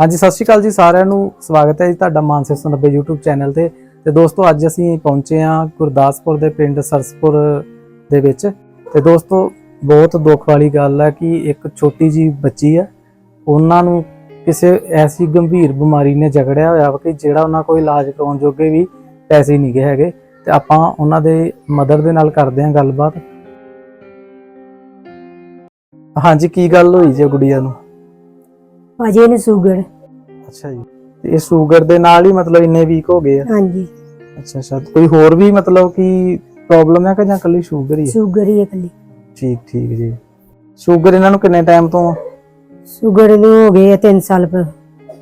ਹਾਂਜੀ, ਸਤਿ ਸ਼੍ਰੀ ਅਕਾਲ ਜੀ ਸਾਰਿਆਂ ਨੂੰ। ਸਵਾਗਤ ਹੈ ਜੀ ਤੁਹਾਡਾ ਮਾਨਸੇ 90 YouTube ਚੈਨਲ ਤੇ। ਤੇ ਦੋਸਤੋ, ਅੱਜ ਅਸੀਂ ਪਹੁੰਚੇ ਹਾਂ ਗੁਰਦਾਸਪੁਰ ਦੇ ਪਿੰਡ ਸਰਸਪੁਰ ਦੇ ਵਿੱਚ। ਤੇ ਦੋਸਤੋ, ਬਹੁਤ ਦੁੱਖ ਵਾਲੀ ਗੱਲ ਹੈ ਕਿ ਇੱਕ ਛੋਟੀ ਜੀ ਬੱਚੀ ਹੈ। ਉਹਨਾਂ ਨੂੰ ਕਿਸੇ ਐਸੀ ਗੰਭੀਰ ਬਿਮਾਰੀ ਨੇ ਜਕੜਿਆ ਹੋਇਆ ਵਾ ਕਿ ਜਿਹੜਾ ਉਹਨਾਂ ਕੋਈ ਇਲਾਜ ਕਰਾਉਣ ਜੋਗੇ ਵੀ ਪੈਸੇ ਨਹੀਂ ਗਏ ਹੈਗੇ। ਤੇ ਆਪਾਂ ਉਹਨਾਂ ਦੇ ਮਦਰ ਦੇ ਨਾਲ ਕਰਦੇ ਹਾਂ ਗੱਲਬਾਤ। ਹਾਂਜੀ, ਕੀ ਗੱਲ ਹੋਈ ਜੇ ਗੁੜੀਆ ਨੂੰ? ਭਾਜੀ ਇਹਨੂੰ ਸ਼ੂਗਰ। ਅੱਛਾ ਜੀ। ਤੇ ਇਹ ਸ਼ੂਗਰ ਦੇ ਨਾਲ ਹੀ ਮਤਲਬ ਇੰਨੇ ਵੀਕ ਹੋ ਗਏ ਆ? ਹਾਂਜੀ। ਅੱਛਾ ਅੱਛਾ। ਕੋਈ ਹੋਰ ਵੀ ਮਤਲਬ ਕਿ ਪ੍ਰੋਬਲਮ ਹੈ ਕਿ ਜਾਂ ਕੱਲੀ ਸ਼ੂਗਰ ਹੀ ਹੈ ਸ਼ੂਗਰ ਹੀ ਹੈ ਇਕੱਲੀ। ਠੀਕ ਠੀਕ ਜੀ। ਸ਼ੂਗਰ ਇਹਨਾਂ ਨੂੰ ਕਿੰਨੇ ਟਾਈਮ ਤੋਂ? ਸ਼ੂਗਰ ਨੂੰ ਹੋ ਗਏ 3 ਸਾਲ ਪਰ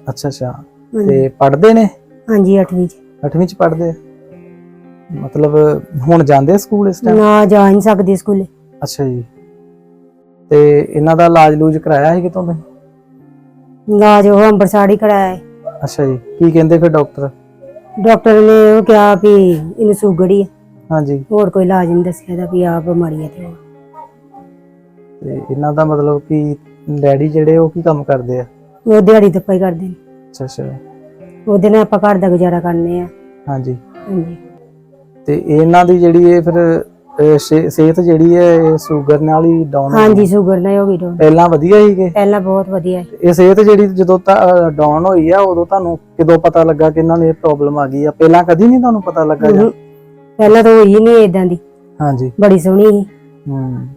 ਅੱਛਾ ਅੱਛਾ। ਤੇ ਪੜ੍ਹਦੇ ਨੇ? ਹਾਂਜੀ 8ਵੀਂ ਚ। 8ਵੀਂ ਚ ਪੜ੍ਹਦੇ ਆ? ਮਤਲਬ ਹੁਣ ਜਾਂਦੇ ਸਕੂਲ ਇਸ ਟਾਈਮ ਨਾ ਜਾ ਨਹੀਂ ਸਕਦੇ ਸਕੂਲੇ। ਅੱਛਾ ਜੀ। ਤੇ ਇਹਨਾਂ ਦਾ ਇਲਾਜ ਲੂਜ ਕਰਾਇਆ ਸੀ ਕਿਤੋਂ ਤੁਸੀਂ? ਇਲਾਜ ਉਹ ਅੰਬਰਸਰ ਹੀ ਕਰਾਇਆ ਹੈ ਅੱਛਾ ਜੀ ਕੀ ਕਹਿੰਦੇ ਫਿਰ ਡਾਕਟਰ? ਡਾਕਟਰ ਨੇ ਉਹ ਕਿਹਾ ਵੀ ਇਹਨੂੰ ਸ਼ੂਗਰ ਹੀ ਹੈ ਹਾਂਜੀ। ਹੋਰ ਕੋਈ ਇਲਾਜ ਨਹੀਂ ਦੱਸਿਆ ਦਾ ਵੀ ਆ ਬਿਮਾਰੀ ਹੈ ਤੇ ਉਹ ਤੇ ਇਹਨਾਂ ਦਾ ਮਤਲਬ ਕਿ ਡੈਡੀ ਜਿਹੜੇ ਉਹ ਕੀ ਕੰਮ ਕਰਦੇ ਆ? ਉਹ ਦਿਹਾੜੀ ਹੀ ਕਰਦੇ ਨੇ। ਅੱਛਾ ਅੱਛਾ। ਉਹਦੇ ਨਾਲ ਆਪਾਂ ਘਰ ਦਾ ਗੁਜ਼ਾਰਾ ਕਰਨੇ ਆ। ਹਾਂਜੀ। ਹਾਂਜੀ। ਤੇ ਇਹਨਾਂ ਦੀ ਜਿਹੜੀ ਇਹ ਫਿਰ ਸਿਹਤ ਜਿਹੜੀ ਹੈ ਇਹ ਸ਼ੂਗਰ ਨਾਲ ਹੀ ਡਾਊਨ ਹਾਂਜੀ ਸ਼ੂਗਰ ਨਾਲ ਹੋ ਗਈ ਡਾਊਨ ਪਹਿਲਾਂ ਵਧੀਆ ਸੀਗੇ ਪਹਿਲਾਂ ਬਹੁਤ ਵਧੀਆ ਸੀ। ਇਹ ਸਿਹਤ ਜਿਹੜੀ ਜਦੋਂ ਡਾਊਨ ਹੋਈ ਆ ਉਦੋਂ ਤੁਹਾਨੂੰ ਕਿਦੋਂ ਪਤਾ ਲੱਗਾ ਕਿ ਇਹਨਾਂ ਨੂੰ ਇਹ ਪ੍ਰੋਬਲਮ ਆ ਗਈ ਆ? ਪਹਿਲਾਂ ਕਦੀ ਨਹੀਂ ਤੁਹਾਨੂੰ ਪਤਾ ਲੱਗਾ ਜਾਂ? ਪਹਿਲਾਂ ਤਾਂ ਹੋਈ ਨਹੀਂ ਇਦਾਂ ਦੀ। ਹਾਂਜੀ। ਬੜੀ ਸੋਹਣੀ ਸੀ। ਹੂੰ।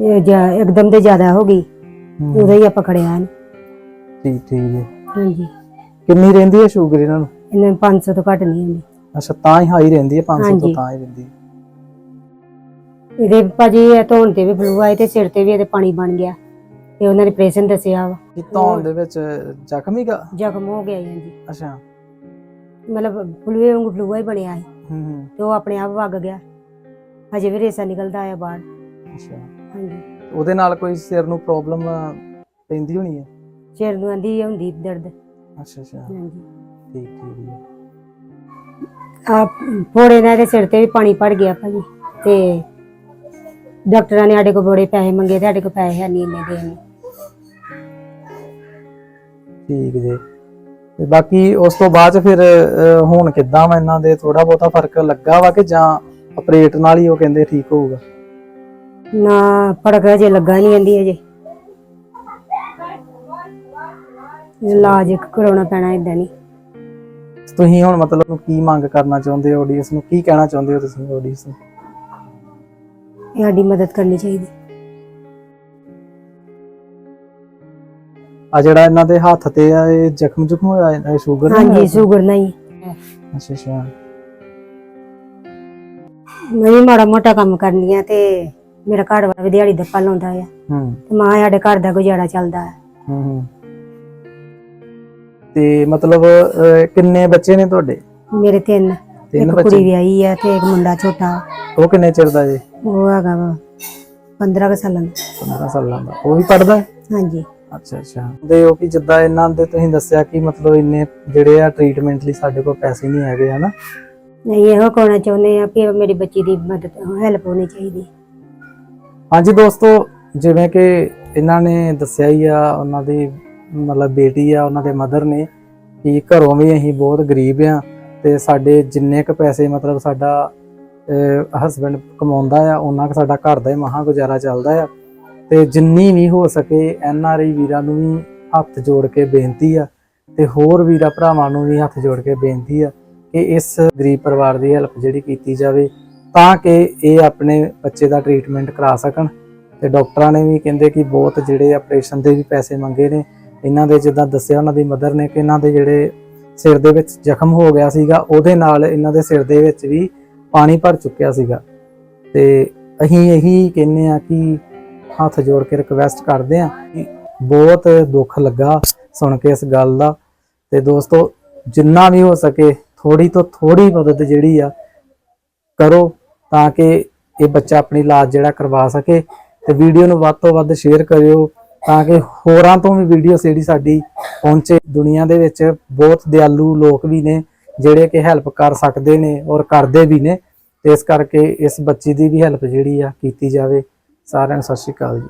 ਇਹ ਜਾ ਇੱਕਦਮ ਤੇ ਜ਼ਿਆਦਾ ਹੋ ਗਈ। ਹੂੰ। ਉਦੋਂ ਹੀ ਆਪਾਂ ਖੜਿਆ ਨੀ। ਠੀਕ ਠੀਕ ਜੀ ਹਾਂਜੀ। ਕਿੰਨੀ ਰਹਿੰਦੀ ਹੈ ਸ਼ੂਗਰ ਇਹਨਾਂ ਨੂੰ? ਇਹਨਾਂ ਨੂੰ 500 ਤੋਂ ਘੱਟ ਨਹੀਂ ਹੁੰਦੀ। ਅੱਛਾ ਤਾਂ ਹੀ ਹਾਈ ਰਹਿੰਦੀ ਹੈ 500 ਤੋਂ ਹਾਂਜੀ। ਤਾਂ ਹੀ ਰਹਿੰਦੀ ਹੈ। ਇਹਦੇ ਭਾਜੀ ਇਹ ਧੋਣ ਤੇ ਵੀ ਫਲੂ ਆਏ ਤੇ ਸਿਰ ਤੇ ਵੀ ਇਹਦੇ ਪਾਣੀ ਬਣ ਗਿਆ। ਤੇ ਉਹਨਾਂ ਨੇ ਪ੍ਰੈਸ਼ਨ ਦੱਸਿਆ ਵਾ। ਕਿ ਧੌਣ ਦੇ ਵਿੱਚ ਜ਼ਖਮੀ ਗਾ ਜ਼ਖਮ ਹੋ ਗਿਆ ਜੀ ਅੱਛਾ। ਮਤਲਬ ਫਲੂਏ ਵਾਂਗੂ ਫਲੂਆ ਹੀ ਬਣਿਆ ਸੀ ਹੂੰ ਹੂੰ। ਤੇ ਉਹ ਆਪਣੇ ਆਪ ਵਗ ਗਿਆ। ਹਜੇ ਵੀ ਰੇਸਾ ਨਿਕਲਦਾ ਆਇਆ ਬਾਹਰ। ਅੱਛਾ। ਹਾਂਜੀ। ਉਹਦੇ ਨਾਲ ਕੋਈ ਸਿਰ ਨੂੰ ਪ੍ਰੋਬਲਮ ਪੈਂਦੀ ਹੋਣੀ ਹੈ? ਸਿਰ ਨੂੰ ਆਂਦੀ ਹੁੰਦੀ ਦਰਦ। ਅੱਛਾ ਅੱਛਾ। ਹਾਂਜੀ। ਠੀਕ ਠੀਕ ਜੀ ਆ ਫੋੜੇ ਨਾਲ ਇਹਦੇ ਸਿਰ ਤੇ ਵੀ ਪਾਣੀ ਪੜ ਗਿਆ ਭਾਜੀ। ਤੇ ਡਾਕਟਰਾਂ ਨੇ ਸਾਡੇ ਕੋਲ ਬੜੇ ਪੈਸੇ ਮੰਗੇ ਤੇ ਸਾਡੇ ਕੋਲ ਪੈਸੇ ਹੈ ਨਹੀਂ ਇੰਨੇ ਦੇਣ ਨੂੰ। ਠੀਕ ਜੀ। ਤੇ ਬਾਕੀ ਉਸ ਤੋਂ ਬਾਅਦ 'ਚ ਫਿਰ ਅਹ, ਹੁਣ ਕਿੱਦਾਂ ਵਾ ਇਹਨਾਂ ਦੇ? ਥੋੜਾ ਬਹੁਤਾ ਫ਼ਰਕ ਲੱਗਾ ਵਾ ਕਿ ਜਾਂ ਆਪਰੇਟ ਨਾਲ ਹੀ ਉਹ ਕਹਿੰਦੇ ਠੀਕ ਹੋਊਗਾ? ਨਾ ਫ਼ਰਕ ਹਜੇ ਲੱਗਾ ਨਹੀਂ ਜਾਂਦੀ ਹਜੇ। ਇਲਾਜ ਕਰਾਉਣਾ ਪੈਣਾ ਇਦਾਂ ਨਹੀਂ ਤੁਸੀਂ ਹੁਣ ਮਤਲਬ ਨੂੰ ਕੀ ਮੰਗ ਕਰਨਾ ਚਾਹੁੰਦੇ ਹੋ ਆਡੀਅנס ਨੂੰ? ਕੀ ਕਹਿਣਾ ਚਾਹੁੰਦੇ ਹੋ ਤੁਸੀਂ ਆਡੀਅנס ਨੂੰ? ਸਾਡੀ ਮਦਦ ਕਰਨੀ ਚਾਹੀਦੀ। ਆ ਜਿਹੜਾ ਇਹਨਾਂ ਦੇ ਹੱਥ ਤੇ ਆ ਇਹ ਜ਼ਖਮ ਜ਼ੁਖਮ ਹੋਇਆ ਇਹ ਸ਼ੂਗਰ ਨਾਲ ਹਾਂਜੀ ਸ਼ੂਗਰ ਨਹੀਂ ਅੱਛਾ ਅੱਛਾ। ਮੈਂ ਵੀ ਮਾੜਾ ਮੋਟਾ ਕੰਮ ਕਰਨੀ ਆ ਤੇ ਮੇਰਾ ਘਰ ਵਾਲਾ ਵੀ ਦਿਹਾੜੀ ਦੱਪਾ ਲਾਉਂਦਾ ਆ। ਹੂੰ। ਤੇ ਮਾਂ ਸਾਡੇ ਘਰ ਦਾ ਗੁਜ਼ਾਰਾ ਚੱਲਦਾ ਹੂੰ ਹੂੰ। ਤੇ ਮਤਲਬ ਅਹ, ਕਿੰਨੇ ਬੱਚੇ ਨੇ ਤੁਹਾਡੇ? ਮੇਰੇ ਤਿੰਨ। ਤਿੰਨ ਇੱਕ ਬੱਚੇ? ਕੁੜੀ ਵਿਆਹੀ ਆ ਤੇ ਇੱਕ ਮੁੰਡਾ ਛੋਟਾ। ਉਹ ਕਿੰਨੇ ਚਿਰ ਦਾ ਜੇ? ਉਹ ਹੈਗਾ ਵਾ 15 ਕੁ ਸਾਲਾਂ ਦਾ। 15 ਸਾਲਾਂ ਦਾ। ਉਹ ਵੀ ਪੜਦਾ ਹੈ? ਹਾਂਜੀ। ਅੱਛਾ ਅੱਛਾ। ਦੇ ਉਹ ਕਿ ਜਿੱਦਾਂ ਇਹਨਾਂ ਦੇ ਤੁਸੀਂ ਦੱਸਿਆ ਕਿ ਮਤਲਬ ਇੰਨੇ ਜਿਹੜੇ ਆ ਟ੍ਰੀਟਮੈਂਟ ਲਈ ਸਾਡੇ ਕੋਲ ਪੈਸੇ ਨਹੀਂ ਹੈਗੇ ਹਨਾ? ਨਹੀਂ ਇਹੋ ਕਹਿਣਾ ਚਾਹੁੰਦੇ ਆ ਕਿ ਮੇਰੀ ਬੱਚੀ ਦੀ ਮਦਦ ਹੈਲਪ ਹੋਣੀ ਚਾਹੀਦੀ। ਹਾਂਜੀ ਦੋਸਤੋ ਜਿਵੇਂ ਕਿ ਇਹਨਾਂ ਨੇ ਦੱਸਿਆ ਹੀ ਆ ਉਹਨਾਂ ਦੀ ਮਤਲਬ ਬੇਟੀ ਆ, ਉਹਨਾਂ ਦੇ ਮਦਰ ਨੇ, ਕਿ ਘਰੋਂ ਵੀ ਅਸੀਂ ਬਹੁਤ ਗਰੀਬ ਆ ਤੇ ਸਾਡੇ ਜਿੰਨੇ ਕ ਪੈਸੇ ਮਤਲਬ ਸਾਡਾ ਹਸਬੰਡ ਕਮਾਉਂਦਾ ਆ, ਉਹਨਾਂ ਕ ਸਾਡਾ ਘਰ ਦਾ ਹੀ ਮਹਾ ਗੁਜ਼ਾਰਾ ਚੱਲਦਾ ਆ। ਤੇ ਜਿੰਨੀ ਵੀ ਹੋ ਸਕੇ ਐਨ ਆਰ ਆਈ ਵੀਰਾਂ ਨੂੰ ਵੀ ਹੱਥ ਜੋੜ ਕੇ ਬੇਨਤੀ ਆ ਤੇ ਹੋਰ ਵੀਰਾਂ ਭਰਾਵਾਂ ਨੂੰ ਵੀ ਹੱਥ ਜੋੜ ਕੇ ਬੇਨਤੀ ਆ ਕਿ ਇਸ ਗਰੀਬ ਪਰਿਵਾਰ ਦੀ ਹੈਲਪ ਜਿਹੜੀ ਕੀਤੀ ਜਾਵੇ ਤਾਂ ਕਿ ਇਹ ਆਪਣੇ ਬੱਚੇ ਦਾ ਟ੍ਰੀਟਮੈਂਟ ਕਰਾ ਸਕਣ। ਤੇ ਡਾਕਟਰਾਂ ਨੇ ਵੀ ਕਹਿੰਦੇ ਕਿ ਬਹੁਤ ਜਿਹੜੇ ਆਪਰੇਸ਼ਨ ਦੇ ਵੀ ਪੈਸੇ ਮੰਗੇ ਨੇ ਇਹਨਾਂ ਦੇ ਜਿੱਦਾਂ ਦੱਸਿਆ ਉਹਨਾਂ ਦੀ ਮਦਰ ਨੇ ਕਿ ਇਹਨਾਂ ਦੇ ਜਿਹੜੇ ਸਿਰ ਦੇ ਵਿੱਚ ਜ਼ਖਮ ਹੋ ਗਿਆ ਸੀਗਾ, ਉਹਦੇ ਨਾਲ ਇਹਨਾਂ ਦੇ ਸਿਰ ਦੇ ਵਿੱਚ ਵੀ ਪਾਣੀ ਭਰ ਚੁੱਕਿਆ ਸੀਗਾ। ਤੇ ਅਸੀਂ ਇਹੀ ਕਹਿੰਨੇ ਆ ਕਿ ਹੱਥ ਜੋੜ ਕੇ ਰਿਕਵੈਸਟ ਕਰਦੇ ਆ ਬਹੁਤ ਦੁੱਖ ਲੱਗਾ ਸੁਣ ਕੇ ਇਸ ਗੱਲ ਦਾ। ਤੇ ਦੋਸਤੋ, ਜਿੰਨਾ ਵੀ ਹੋ ਸਕੇ ਥੋੜੀ ਤੋਂ ਥੋੜੀ ਮਦਦ ਜਿਹੜੀ ਆ ਕਰੋ ਤਾਂ ਕਿ ਇਹ ਬੱਚਾ ਆਪਣੀ ਇਲਾਜ ਜਿਹੜਾ ਕਰਵਾ ਸਕੇ। ਤੇ ਵੀਡੀਓ ਨੂੰ ਵੱਧ ਤੋਂ ਵੱਧ ਸ਼ੇਅਰ ਕਰਿਓ। ਤਾਂ ਕਿ ਹੋਰਾਂ ਤੋਂ ਵੀ ਵੀਡੀਓ ਜਿਹੜੀ ਸਾਡੀ ਪਹੁੰਚੇ। ਦੁਨੀਆ ਦੇ ਵਿੱਚ ਬਹੁਤ ਦਿਆਲੂ ਲੋਕ ਵੀ ਨੇ, ਜਿਹੜੇ ਕਿ ਹੈਲਪ ਕਰ ਸਕਦੇ ਨੇ ਔਰ ਕਰਦੇ ਵੀ ਨੇ। ਤੇ ਇਸ ਕਰਕੇ ਇਸ ਬੱਚੀ ਦੀ ਵੀ ਹੈਲਪ ਜਿਹੜੀ ਆ ਕੀਤੀ ਜਾਵੇ। ਸਾਰਿਆਂ ਨੂੰ ਸਤਿ ਸ਼੍ਰੀ ਅਕਾਲ ਜੀ।